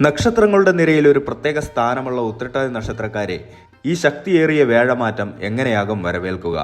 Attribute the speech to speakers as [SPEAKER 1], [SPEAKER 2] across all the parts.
[SPEAKER 1] നക്ഷത്രങ്ങളുടെ നിരയിൽ ഒരു പ്രത്യേക സ്ഥാനമുള്ള ഉത്രട്ടാതി നക്ഷത്രക്കാരെ ഈ ശക്തിയേറിയ വേഴമാറ്റം എങ്ങനെയാകും വരവേൽക്കുക?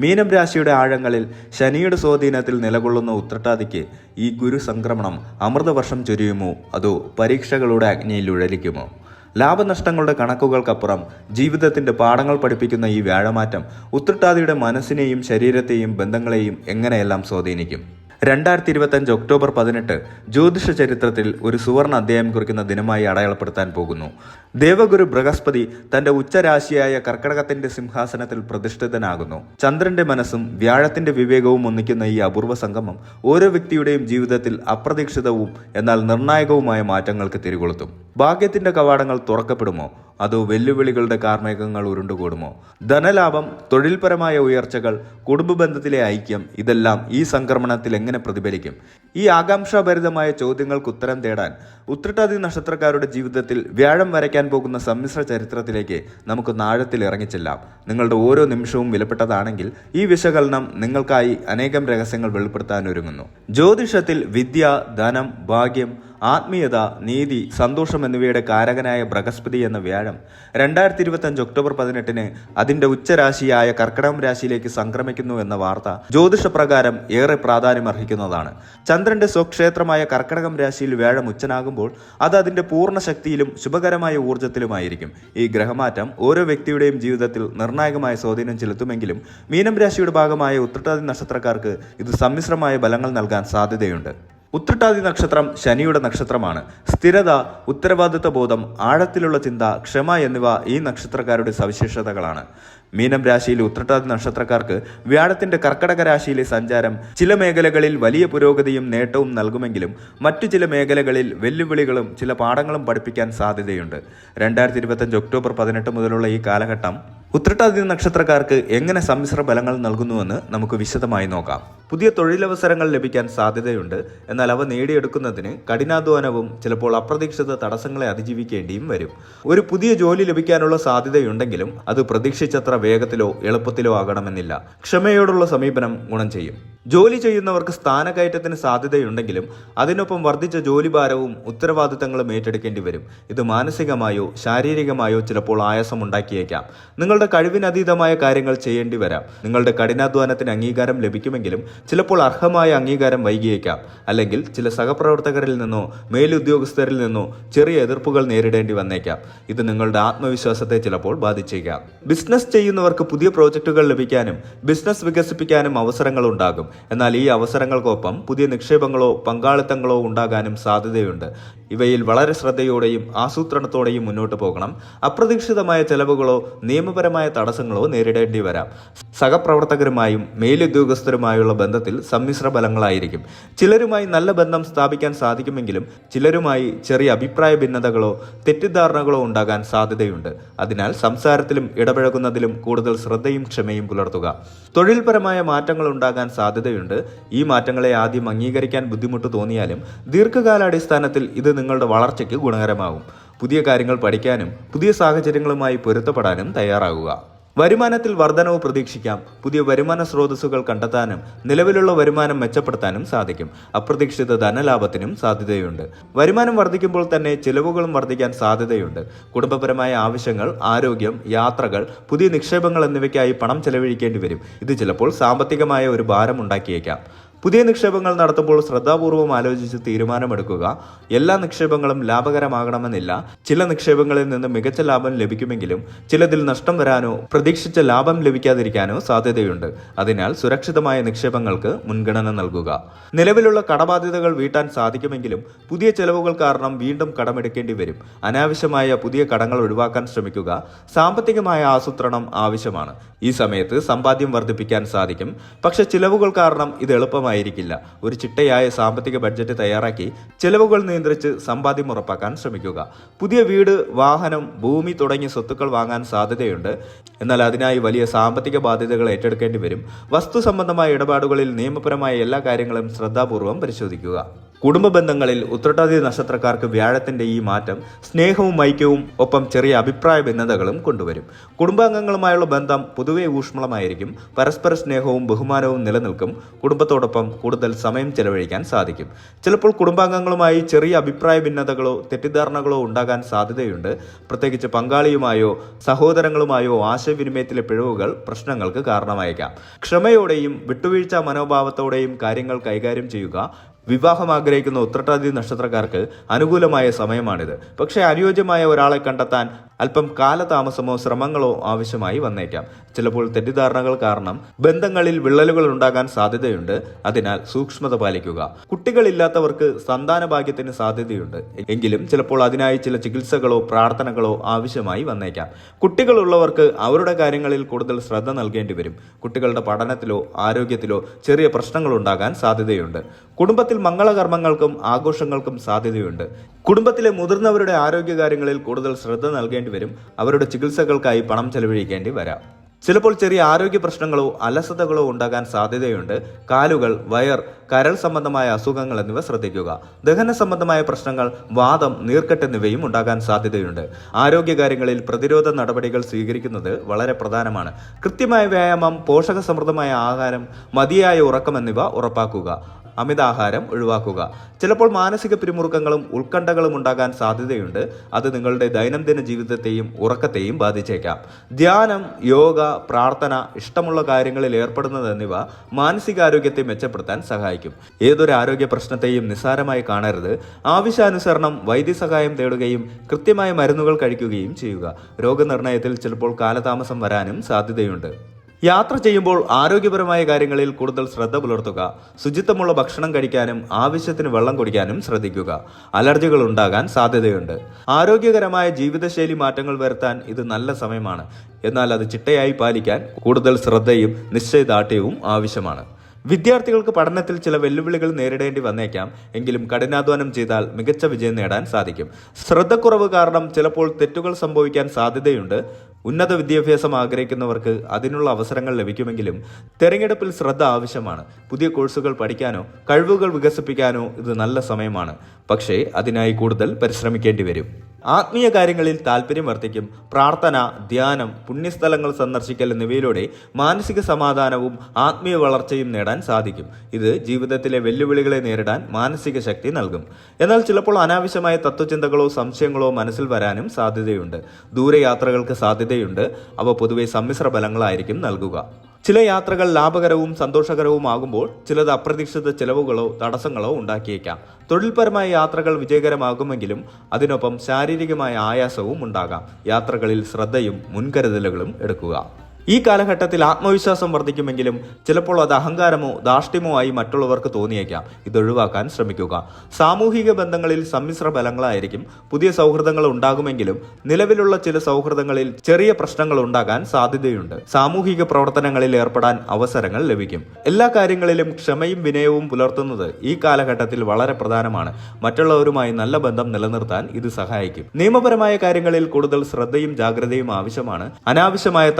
[SPEAKER 1] മീനം രാശിയുടെ ആഴങ്ങളിൽ ശനിയുടെ സ്വാധീനത്തിൽ നിലകൊള്ളുന്ന ഉത്രട്ടാതിക്ക് ഈ ഗുരു സംക്രമണം അമൃതവർഷം ചൊരിയുമോ? അതോ പരീക്ഷകളുടെ അഗ്നിയിൽ ഉഴലിക്കുമോ? ലാഭനഷ്ടങ്ങളുടെ കണക്കുകൾക്കപ്പുറം ജീവിതത്തിന്റെ പാഠങ്ങൾ പഠിപ്പിക്കുന്ന ഈ വ്യാഴമാറ്റം ഉത്രട്ടാതിയുടെ മനസ്സിനെയും ശരീരത്തെയും ബന്ധങ്ങളെയും എങ്ങനെയെല്ലാം സ്വാധീനിക്കും? രണ്ടായിരത്തി ഇരുപത്തഞ്ച് ഒക്ടോബർ പതിനെട്ട് ജ്യോതിഷ ചരിത്രത്തിൽ ഒരു സുവർണ അധ്യായം കുറിക്കുന്ന ദിനമായി അടയാളപ്പെടുത്താൻ പോകുന്നു. ദേവഗുരു ബൃഹസ്പതി തന്റെ ഉച്ചരാശിയായ കർക്കടകത്തിന്റെ സിംഹാസനത്തിൽ പ്രതിഷ്ഠിതനാകുന്നു. ചന്ദ്രന്റെ മനസ്സും വ്യാഴത്തിന്റെ വിവേകവും ഒന്നിക്കുന്ന ഈ അപൂർവ സംഗമം ഓരോ വ്യക്തിയുടെയും ജീവിതത്തിൽ അപ്രതീക്ഷിതവും എന്നാൽ നിർണായകവുമായ മാറ്റങ്ങൾക്ക് തിരികൊളുത്തും. ഭാഗ്യത്തിന്റെ കവാടങ്ങൾ തുറക്കപ്പെടുമോ? അതോ വെല്ലുവിളികളുടെ കാർമേഘങ്ങൾ ഉരുണ്ടുകൂടുമോ? ധനലാഭം തൊഴിൽപരമായ ഉയർച്ചകൾ കുടുംബ ബന്ധത്തിലെ ഐക്യം ഇതെല്ലാം ഈ സംക്രമണത്തിൽ എങ്ങനെ പ്രതിഫലിക്കും? ഈ ആകാംക്ഷാഭരിതമായ ചോദ്യങ്ങൾക്ക് ഉത്തരം തേടാൻ ഉത്രട്ടാതി നക്ഷത്രക്കാരുടെ ജീവിതത്തിൽ വ്യാഴം വരയ്ക്കാൻ പോകുന്ന സമ്മിശ്ര ചരിത്രത്തിലേക്ക് നമുക്ക് നാഴത്തിൽ ഇറങ്ങിച്ചെല്ലാം. നിങ്ങളുടെ ഓരോ നിമിഷവും വിലപ്പെട്ടതാണെങ്കിൽ ഈ വിശകലനം നിങ്ങൾക്കായി അനേകം രഹസ്യങ്ങൾ വെളിപ്പെടുത്താൻ ഒരുങ്ങുന്നു. ജ്യോതിഷത്തിൽ വിദ്യ ധനം ഭാഗ്യം ആത്മീയത നീതി സന്തോഷം എന്നിവയുടെ കാരകനായ ബൃഹസ്പതി എന്ന വ്യാഴം രണ്ടായിരത്തി ഇരുപത്തഞ്ച് ഒക്ടോബർ പതിനെട്ടിന് അതിന്റെ ഉച്ചരാശിയായ കർക്കിടകം രാശിയിലേക്ക് സംക്രമിക്കുന്നു എന്ന വാർത്ത ജ്യോതിഷപ്രകാരം ഏറെ പ്രാധാന്യം അർഹിക്കുന്നതാണ് ചന്ദ്രന്റെ സ്വക്ഷേത്രമായ കർക്കിടകം രാശിയിൽ വ്യാഴം ഉച്ചനാകുമ്പോൾ അത് അതിന്റെ പൂർണ ശക്തിയിലും ശുഭകരമായ ഊർജത്തിലുമായിരിക്കും. ഈ ഗ്രഹമാറ്റം ഓരോ വ്യക്തിയുടെയും ജീവിതത്തിൽ നിർണായകമായ സ്വാധീനം ചെലുത്തുമെങ്കിലും മീനം രാശിയുടെ ഭാഗമായ ഉത്രട്ടാതി നക്ഷത്രക്കാർക്ക് ഇത് സമ്മിശ്രമായ ബലങ്ങൾ നൽകാൻ സാധ്യതയുണ്ട്. ഉത്രട്ടാതി നക്ഷത്രം ശനിയുടെ നക്ഷത്രമാണ്. സ്ഥിരത ഉത്തരവാദിത്വ ബോധം ആഴത്തിലുള്ള ചിന്ത ക്ഷമ എന്നിവ ഈ നക്ഷത്രക്കാരുടെ സവിശേഷതകളാണ്. മീനം രാശിയിലെ ഉത്രട്ടാതി നക്ഷത്രക്കാർക്ക് വ്യാഴത്തിന്റെ കർക്കടക രാശിയിലെ സഞ്ചാരം ചില മേഖലകളിൽ വലിയ പുരോഗതിയും നേട്ടവും നൽകുമെങ്കിലും മറ്റു ചില മേഖലകളിൽ വെല്ലുവിളികളും ചില പാഠങ്ങളും പഠിപ്പിക്കാൻ സാധ്യതയുണ്ട്. രണ്ടായിരത്തി ഇരുപത്തഞ്ച് ഒക്ടോബർ പതിനെട്ട് മുതലുള്ള ഈ കാലഘട്ടം ഉത്രട്ടാതി നക്ഷത്രക്കാർക്ക് എങ്ങനെ സമ്മിശ്ര ഫലങ്ങൾ നൽകുന്നുവെന്ന് നമുക്ക് വിശദമായി നോക്കാം. പുതിയ തൊഴിലവസരങ്ങൾ ലഭിക്കാൻ സാധ്യതയുണ്ട്. എന്നാൽ അവ നേടിയെടുക്കുന്നതിന് കഠിനാധ്വാനവും ചിലപ്പോൾ അപ്രതീക്ഷിത തടസ്സങ്ങളെ അതിജീവിക്കേണ്ടിയും വരും. ഒരു പുതിയ ജോലി ലഭിക്കാനുള്ള സാധ്യതയുണ്ടെങ്കിലും അത് പ്രതീക്ഷിച്ചത്ര വേഗത്തിലോ എളുപ്പത്തിലോ ആകണമെന്നില്ല. ക്ഷമയോടുള്ള സമീപനം ഗുണം ചെയ്യും. ജോലി ചെയ്യുന്നവർക്ക് സ്ഥാനക്കയറ്റത്തിന് സാധ്യതയുണ്ടെങ്കിലും അതിനൊപ്പം വർദ്ധിച്ച ജോലിഭാരവും ഉത്തരവാദിത്തങ്ങളും ഏറ്റെടുക്കേണ്ടി വരും. ഇത് മാനസികമായോ ശാരീരികമായോ ചിലപ്പോൾ ആയാസം ഉണ്ടാക്കിയേക്കാം നിങ്ങളുടെ കഴിവിനതീതമായ കാര്യങ്ങൾ ചെയ്യേണ്ടി വരാം. നിങ്ങളുടെ കഠിനാധ്വാനത്തിന് അംഗീകാരം ലഭിക്കുമെങ്കിലും ചിലപ്പോൾ അർഹമായ അംഗീകാരം വൈകിയേക്കാം. അല്ലെങ്കിൽ ചില സഹപ്രവർത്തകരിൽ നിന്നോ മേലുദ്യോഗസ്ഥരിൽ നിന്നോ ചെറിയ എതിർപ്പുകൾ നേരിടേണ്ടി വന്നേക്കാം. ഇത് നിങ്ങളുടെ ആത്മവിശ്വാസത്തെ ചിലപ്പോൾ ബാധിച്ചേക്കാം. ബിസിനസ് ചെയ്യുന്നവർക്ക് പുതിയ പ്രോജക്റ്റുകൾ ലഭിക്കാനും ബിസിനസ് വികസിപ്പിക്കാനും അവസരങ്ങൾ ഉണ്ടാകും. എന്നാൽ ഈ അവസരങ്ങൾക്കൊപ്പം പുതിയ നിക്ഷേപങ്ങളോ പങ്കാളിത്തങ്ങളോ ഉണ്ടാകാനും സാധ്യതയുണ്ട്. ഇവയിൽ വളരെ ശ്രദ്ധയോടെയും ആസൂത്രണത്തോടെയും മുന്നോട്ട് പോകണം. അപ്രതീക്ഷിതമായ ചെലവുകളോ നിയമപരമായ തടസ്സങ്ങളോ നേരിടേണ്ടി വരാം. സഹപ്രവർത്തകരുമായും മേലുദ്യോഗസ്ഥരുമായുള്ള ബന്ധത്തിൽ സമ്മിശ്ര ഫലങ്ങളായിരിക്കും ചിലരുമായി നല്ല ബന്ധം സ്ഥാപിക്കാൻ സാധിക്കുമെങ്കിലും ചിലരുമായി ചെറിയ അഭിപ്രായ ഭിന്നതകളോ തെറ്റിദ്ധാരണകളോ ഉണ്ടാകാൻ സാധ്യതയുണ്ട്. അതിനാൽ സംസാരത്തിലും ഇടപഴകുന്നതിലും കൂടുതൽ ശ്രദ്ധയും ക്ഷമയും പുലർത്തുക. തൊഴിൽപരമായ മാറ്റങ്ങൾ ഉണ്ടാകാൻ സാധ്യതയുണ്ട്. ഈ മാറ്റങ്ങളെ ആദ്യം അംഗീകരിക്കാൻ ബുദ്ധിമുട്ട് തോന്നിയാലും ദീർഘകാലാടിസ്ഥാനത്തിൽ ഇത് നിങ്ങളുടെ വളർച്ചയ്ക്ക് ഗുണകരമാകും. പുതിയ കാര്യങ്ങൾ പഠിക്കാനും പുതിയ സാഹചര്യങ്ങളുമായി പൊരുത്തപ്പെടാനും തയ്യാറാകുക. വരുമാനത്തിൽ വർധനവ് പ്രതീക്ഷിക്കാം. പുതിയ വരുമാന സ്രോതസ്സുകൾ കണ്ടെത്താനും നിലവിലുള്ള വരുമാനം മെച്ചപ്പെടുത്താനും സാധിക്കും. അപ്രതീക്ഷിത ധനലാഭത്തിനും സാധ്യതയുണ്ട്. വരുമാനം വർദ്ധിക്കുമ്പോൾ തന്നെ ചിലവുകളും വർദ്ധിക്കാൻ സാധ്യതയുണ്ട്. കുടുംബപരമായ ആവശ്യങ്ങൾ ആരോഗ്യം യാത്രകൾ പുതിയ നിക്ഷേപങ്ങൾ എന്നിവയ്ക്കായി പണം ചെലവഴിക്കേണ്ടി വരും. ഇത് ചിലപ്പോൾ സാമ്പത്തികമായ ഒരു ഭാരം ഉണ്ടാക്കിയേക്കാം. പുതിയ നിക്ഷേപങ്ങൾ നടത്തുമ്പോൾ ശ്രദ്ധാപൂർവം ആലോചിച്ച് തീരുമാനമെടുക്കുക. എല്ലാ നിക്ഷേപങ്ങളും ലാഭകരമാകണമെന്നില്ല. ചില നിക്ഷേപങ്ങളിൽ നിന്ന് മികച്ച ലാഭം ലഭിക്കുമെങ്കിലും ചിലതിൽ നഷ്ടം വരാനോ പ്രതീക്ഷിച്ച ലാഭം ലഭിക്കാതിരിക്കാനോ സാധ്യതയുണ്ട്. അതിനാൽ സുരക്ഷിതമായ നിക്ഷേപങ്ങൾക്ക് മുൻഗണന നൽകുക. നിലവിലുള്ള കടബാധ്യതകൾ വീട്ടാൻ സാധിക്കുമെങ്കിലും പുതിയ ചെലവുകൾ കാരണം വീണ്ടും കടമെടുക്കേണ്ടി വരും. അനാവശ്യമായ പുതിയ കടങ്ങൾ ഒഴിവാക്കാൻ ശ്രമിക്കുക സാമ്പത്തികമായ ആസൂത്രണം ആവശ്യമാണ്. ഈ സമയത്ത് സമ്പാദ്യം വർദ്ധിപ്പിക്കാൻ സാധിക്കും. പക്ഷേ ചിലവുകൾ കാരണം ഇത് എളുപ്പമായിരിക്കില്ല ഒരു ചിട്ടയായ സാമ്പത്തിക ബഡ്ജറ്റ് തയ്യാറാക്കി ചെലവുകൾ നിയന്ത്രിച്ച് സമ്പാദ്യം ഉറപ്പാക്കാൻ ശ്രമിക്കുക. പുതിയ വീട് വാഹനം ഭൂമി തുടങ്ങിയ സ്വത്തുക്കൾ വാങ്ങാൻ സാധ്യതയുണ്ട്. എന്നാൽ അതിനായി വലിയ സാമ്പത്തിക ബാധ്യതകൾ ഏറ്റെടുക്കേണ്ടി വരും. വസ്തു സംബന്ധമായ ഇടപാടുകളിൽ നിയമപരമായ എല്ലാ കാര്യങ്ങളും ശ്രദ്ധാപൂർവം പരിശോധിക്കുക. കുടുംബ ബന്ധങ്ങളിൽ ഉത്രട്ടാതി നക്ഷത്രക്കാർക്ക് വ്യാഴത്തിന്റെ ഈ മാറ്റം സ്നേഹവും ഐക്യവും ഒപ്പം ചെറിയ അഭിപ്രായ ഭിന്നതകളും കൊണ്ടുവരും. കുടുംബാംഗങ്ങളുമായുള്ള ബന്ധം പൊതുവെ ഊഷ്മളമായിരിക്കും. പരസ്പര സ്നേഹവും ബഹുമാനവും നിലനിൽക്കും. കുടുംബത്തോടൊപ്പം കൂടുതൽ സമയം ചെലവഴിക്കാൻ സാധിക്കും. ചിലപ്പോൾ കുടുംബാംഗങ്ങളുമായി ചെറിയ അഭിപ്രായ ഭിന്നതകളോ തെറ്റിദ്ധാരണകളോ ഉണ്ടാകാൻ സാധ്യതയുണ്ട്. പ്രത്യേകിച്ച് പങ്കാളിയുമായോ സഹോദരങ്ങളുമായോ ആശയവിനിമയത്തിലെ പിഴവുകൾ പ്രശ്നങ്ങൾക്ക് കാരണമായേക്കാം. ക്ഷമയോടെയും വിട്ടുവീഴ്ച മനോഭാവത്തോടെയും കാര്യങ്ങൾ കൈകാര്യം ചെയ്യുക വിവാഹം ആഗ്രഹിക്കുന്ന ഉത്രട്ടാതി നക്ഷത്രക്കാർക്ക് അനുകൂലമായ സമയമാണിത്. പക്ഷേ അനുയോജ്യമായ ഒരാളെ കണ്ടെത്താൻ അല്പം കാലതാമസമോ ശ്രമങ്ങളോ ആവശ്യമായി വന്നേക്കാം. ചിലപ്പോൾ തെറ്റിദ്ധാരണകൾ കാരണം ബന്ധങ്ങളിൽ വിള്ളലുകൾ ഉണ്ടാകാൻ സാധ്യതയുണ്ട്. അതിനാൽ സൂക്ഷ്മത പാലിക്കുക. കുട്ടികളില്ലാത്തവർക്ക് സന്താന ഭാഗ്യത്തിന് സാധ്യതയുണ്ട്. എങ്കിലും ചിലപ്പോൾ അതിനായി ചില ചികിത്സകളോ പ്രാർത്ഥനകളോ ആവശ്യമായി വന്നേക്കാം. കുട്ടികളുള്ളവർക്ക് അവരുടെ കാര്യങ്ങളിൽ കൂടുതൽ ശ്രദ്ധ നൽകേണ്ടി വരും. കുട്ടികളുടെ പഠനത്തിലോ ആരോഗ്യത്തിലോ ചെറിയ പ്രശ്നങ്ങൾ ഉണ്ടാകാൻ സാധ്യതയുണ്ട്. കുടുംബത്തിൽ മംഗളകർമ്മങ്ങൾക്കും ആഘോഷങ്ങൾക്കും സാധ്യതയുണ്ട്. കുടുംബത്തിലെ മുതിർന്നവരുടെ ആരോഗ്യകാര്യങ്ങളിൽ കൂടുതൽ ശ്രദ്ധ നൽകേണ്ടി വരും. അവരുടെ ചികിത്സകൾക്കായി പണം ചെലവഴിക്കേണ്ടി വരാം. ചിലപ്പോൾ ചെറിയ ആരോഗ്യ പ്രശ്നങ്ങളോ അലസതകളോ ഉണ്ടാകാൻ സാധ്യതയുണ്ട്. കാലുകൾ വയർ കരൾ സംബന്ധമായ അസുഖങ്ങൾ എന്നിവ ശ്രദ്ധിക്കുക. ദഹന സംബന്ധമായ പ്രശ്നങ്ങൾ വാദം നീർക്കെട്ട് എന്നിവയും ഉണ്ടാകാൻ സാധ്യതയുണ്ട്. ആരോഗ്യകാര്യങ്ങളിൽ പ്രതിരോധ നടപടികൾ സ്വീകരിക്കുന്നത് വളരെ പ്രധാനമാണ്. കൃത്യമായ വ്യായാമം പോഷകസമൃദ്ധമായ ആഹാരം മതിയായ ഉറക്കം എന്നിവ ഉറപ്പാക്കുക. അമിതാഹാരം ഒഴിവാക്കുക. ചിലപ്പോൾ മാനസിക പിരിമുറുക്കങ്ങളും ഉത്കണ്ഠകളും ഉണ്ടാകാൻ സാധ്യതയുണ്ട്. അത് നിങ്ങളുടെ ദൈനംദിന ജീവിതത്തെയും ഉറക്കത്തെയും ബാധിച്ചേക്കാം. ധ്യാനം യോഗ പ്രാർത്ഥന ഇഷ്ടമുള്ള കാര്യങ്ങളിൽ ഏർപ്പെടുന്നത് എന്നിവ മാനസികാരോഗ്യത്തെ മെച്ചപ്പെടുത്താൻ സഹായിക്കും. ഏതൊരു ആരോഗ്യ പ്രശ്നത്തെയും നിസ്സാരമായി കാണരുത്. ആവശ്യാനുസരണം വൈദ്യസഹായം തേടുകയും കൃത്യമായ മരുന്നുകൾ കഴിക്കുകയും ചെയ്യുക. രോഗനിർണയത്തിൽ ചിലപ്പോൾ കാലതാമസം വരാനും സാധ്യതയുണ്ട്. യാത്ര ചെയ്യുമ്പോൾ ആരോഗ്യപരമായ കാര്യങ്ങളിൽ കൂടുതൽ ശ്രദ്ധ പുലർത്തുക ശുചിത്വമുള്ള ഭക്ഷണം കഴിക്കാനും ആവശ്യത്തിന് വെള്ളം കുടിക്കാനും ശ്രദ്ധിക്കുക. അലർജികൾ ഉണ്ടാകാൻ സാധ്യതയുണ്ട്. ആരോഗ്യകരമായ ജീവിതശൈലി മാറ്റങ്ങൾ വരുത്താൻ ഇത് നല്ല സമയമാണ്. എന്നാൽ അത് ചിട്ടയായി പാലിക്കാൻ കൂടുതൽ ശ്രദ്ധയും നിശ്ചയദാർഢ്യവും ആവശ്യമാണ്. വിദ്യാർത്ഥികൾക്ക് പഠനത്തിൽ ചില വെല്ലുവിളികൾ നേരിടേണ്ടി വന്നേക്കാം. എങ്കിലും കഠിനാധ്വാനം ചെയ്താൽ മികച്ച വിജയം നേടാൻ സാധിക്കും. ശ്രദ്ധക്കുറവ് കാരണം ചിലപ്പോൾ തെറ്റുകൾ സംഭവിക്കാൻ സാധ്യതയുണ്ട്. ഉന്നത വിദ്യാഭ്യാസം ആഗ്രഹിക്കുന്നവർക്ക് അതിനുള്ള അവസരങ്ങൾ ലഭിക്കുമെങ്കിലും തെരഞ്ഞെടുപ്പിൽ ശ്രദ്ധ ആവശ്യമാണ്. പുതിയ കോഴ്സുകൾ പഠിക്കാനോ കഴിവുകൾ വികസിപ്പിക്കാനോ ഇത് നല്ല സമയമാണ്. പക്ഷേ അതിനായി കൂടുതൽ പരിശ്രമിക്കേണ്ടി വരും. ആത്മീയ കാര്യങ്ങളിൽ താല്പര്യം വർദ്ധിക്കും. പ്രാർത്ഥന ധ്യാനം പുണ്യസ്ഥലങ്ങൾ സന്ദർശിക്കൽ എന്നിവയിലൂടെ മാനസിക സമാധാനവും ആത്മീയ വളർച്ചയും നേടാൻ സാധിക്കും. ഇത് ജീവിതത്തിലെ വെല്ലുവിളികളെ നേരിടാൻ മാനസിക ശക്തി നൽകും. എന്നാൽ ചിലപ്പോൾ അനാവശ്യമായ തത്വചിന്തകളോ സംശയങ്ങളോ മനസ്സിൽ വരാനും സാധ്യതയുണ്ട്. ദൂരയാത്രകൾക്ക് സാധ്യതയുണ്ട്. അവ പൊതുവെ സമ്മിശ്ര ഫലങ്ങളായിരിക്കും നൽകുക. ചില യാത്രകൾ ലാഭകരവും സന്തോഷകരവുമാകുമ്പോൾ ചിലത് അപ്രതീക്ഷിത ചെലവുകളോ തടസ്സങ്ങളോ ഉണ്ടാക്കിയേക്കാം. തൊഴിൽപരമായ യാത്രകൾ വിജയകരമാകുമെങ്കിലും അതിനൊപ്പം ശാരീരികമായ ആയാസവും ഉണ്ടാകാം. യാത്രകളിൽ ശ്രദ്ധയും മുൻകരുതലുകളും എടുക്കുക. ഈ കാലഘട്ടത്തിൽ ആത്മവിശ്വാസം വർദ്ധിക്കുമെങ്കിലും ചിലപ്പോൾ അത് അഹങ്കാരമോ ധാർഷ്ട്യമോ ആയി മറ്റുള്ളവർക്ക് തോന്നിയേക്കാം. ഇതൊഴിവാക്കാൻ ശ്രമിക്കുക. സാമൂഹിക ബന്ധങ്ങളിൽ സമ്മിശ്ര ഫലങ്ങളായിരിക്കും പുതിയ സൗഹൃദങ്ങൾ ഉണ്ടാകുമെങ്കിലും നിലവിലുള്ള ചില സൗഹൃദങ്ങളിൽ ചെറിയ പ്രശ്നങ്ങൾ ഉണ്ടാകാൻ സാധ്യതയുണ്ട്. സാമൂഹിക പ്രവർത്തനങ്ങളിൽ ഏർപ്പെടാൻ അവസരങ്ങൾ ലഭിക്കും. എല്ലാ കാര്യങ്ങളിലും ക്ഷമയും വിനയവും പുലർത്തുന്നത് ഈ കാലഘട്ടത്തിൽ വളരെ പ്രധാനമാണ്. മറ്റുള്ളവരുമായി നല്ല ബന്ധം നിലനിർത്താൻ ഇത് സഹായിക്കും. നിയമപരമായ കാര്യങ്ങളിൽ കൂടുതൽ ശ്രദ്ധയും ജാഗ്രതയും ആവശ്യമാണ്. അനാവശ്യമായ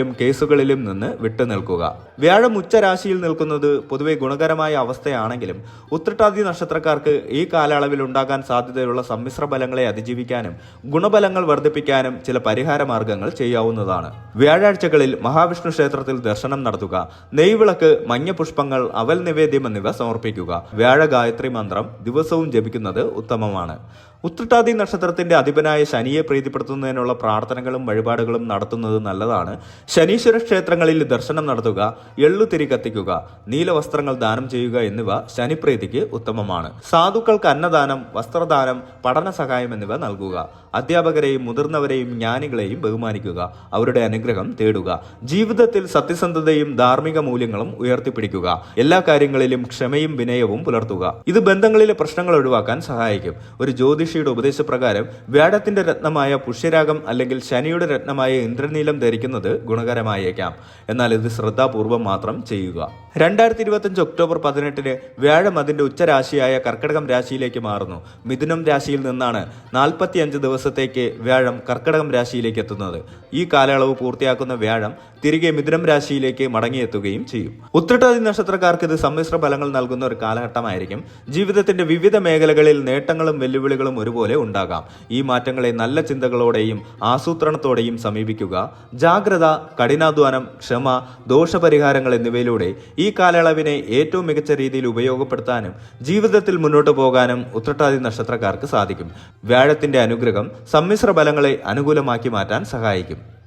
[SPEAKER 1] തർക്കങ്ങളിലും കേസുകളിലും നിന്ന് വിട്ടുനിൽക്കുക. വ്യാഴം ഉച്ചരാശിയിൽ നിൽക്കുന്നത് പൊതുവെ ഗുണകരമായ അവസ്ഥയാണെങ്കിലും ഉത്രട്ടാതി നക്ഷത്രക്കാർക്ക് ഈ കാലയളവിൽ ഉണ്ടാകാൻ സാധ്യതയുള്ള സമ്മിശ്ര ബലങ്ങളെ അതിജീവിക്കാനും ഗുണബലങ്ങൾ വർദ്ധിപ്പിക്കാനും ചില പരിഹാര മാർഗങ്ങൾ ചെയ്യാവുന്നതാണ്. വ്യാഴാഴ്ചകളിൽ മഹാവിഷ്ണു ക്ഷേത്രത്തിൽ ദർശനം നടത്തുക. നെയ്വിളക്ക് മഞ്ഞപുഷ്പങ്ങൾ അവൽ നിവേദ്യം എന്നിവ സമർപ്പിക്കുക. വ്യാഴ ഗായത്രി മന്ത്രം ദിവസവും ജപിക്കുന്നത് ഉത്തമമാണ്. ഉത്രട്ടാതി നക്ഷത്രത്തിന്റെ അധിപനായ ശനിയെ പ്രീതിപ്പെടുത്തുന്നതിനുള്ള പ്രാർത്ഥനകളും വഴിപാടുകളും നടത്തുന്നത് നല്ലതാണ്. ശനീശ്വര ക്ഷേത്രങ്ങളിൽ ദർശനം നടത്തുക എള്ളുതിരി കത്തിക്കുക നീലവസ്ത്രങ്ങൾ ദാനം ചെയ്യുക എന്നിവ ശനിപ്രീതിക്ക് ഉത്തമമാണ്. സാധുക്കൾക്ക് അന്നദാനം വസ്ത്രദാനം പഠന സഹായം എന്നിവ നൽകുക. അധ്യാപകരെയും മുതിർന്നവരെയും ജ്ഞാനികളെയും ബഹുമാനിക്കുക അവരുടെ അനുഗ്രഹം തേടുക. ജീവിതത്തിൽ സത്യസന്ധതയും ധാർമ്മിക മൂല്യങ്ങളും ഉയർത്തിപ്പിടിക്കുക. എല്ലാ കാര്യങ്ങളിലും ക്ഷമയും വിനയവും പുലർത്തുക. ഇത് ബന്ധങ്ങളിലെ പ്രശ്നങ്ങൾ ഒഴിവാക്കാൻ സഹായിക്കും. ഒരു ജ്യോതിഷ ജ്യോതിഷിയുടെ ഉപദേശപ്രകാരം വ്യാഴത്തിന്റെ രത്നമായ പുഷ്യരാഗം അല്ലെങ്കിൽ ശനിയുടെ രത്നമായ ഇന്ദ്രനീലം ധരിക്കുന്നത് ഗുണകരമായേക്കാം. എന്നാൽ ഇത് ശ്രദ്ധാപൂർവം മാത്രം ചെയ്യുക. രണ്ടായിരത്തി ഇരുപത്തിയഞ്ച് ഒക്ടോബർ പതിനെട്ടിന് വ്യാഴം അതിന്റെ ഉച്ചരാശിയായ കർക്കടകം രാശിയിലേക്ക് മാറുന്നു. മിഥുനം രാശിയിൽ നിന്നാണ് നാൽപ്പത്തിയഞ്ച് ദിവസത്തേക്ക് വ്യാഴം കർക്കടകം രാശിയിലേക്ക് എത്തുന്നത്. ഈ കാലയളവ് പൂർത്തിയാക്കുന്ന വ്യാഴം തിരികെ മിഥുനം രാശിയിലേക്ക് മടങ്ങിയെത്തുകയും ചെയ്യും. ഉത്രട്ടാതി നക്ഷത്രക്കാർക്ക് ഇത് സമ്മിശ്ര ഫലങ്ങൾ നൽകുന്ന ഒരു കാലഘട്ടമായിരിക്കും. ജീവിതത്തിന്റെ വിവിധ മേഖലകളിൽ നേട്ടങ്ങളും വെല്ലുവിളികളും ഒരുപോലെ ഉണ്ടാകാം. ഈ മാറ്റങ്ങളെ നല്ല ചിന്തകളോടെയും ആസൂത്രണത്തോടെയും സമീപിക്കുക. ജാഗ്രത കഠിനാധ്വാനം ക്ഷമ ദോഷപരിഹാരങ്ങൾ എന്നിവയിലൂടെ ഈ കാലയളവിനെ ഏറ്റവും മികച്ച രീതിയിൽ ഉപയോഗപ്പെടുത്താനും ജീവിതത്തിൽ മുന്നോട്ട് പോകാനും ഉത്രട്ടാതി നക്ഷത്രക്കാർക്ക് സാധിക്കും. വ്യാഴത്തിന്റെ അനുഗ്രഹം സമ്മിശ്ര ഫലങ്ങളെ അനുകൂലമാക്കി മാറ്റാൻ സഹായിക്കും.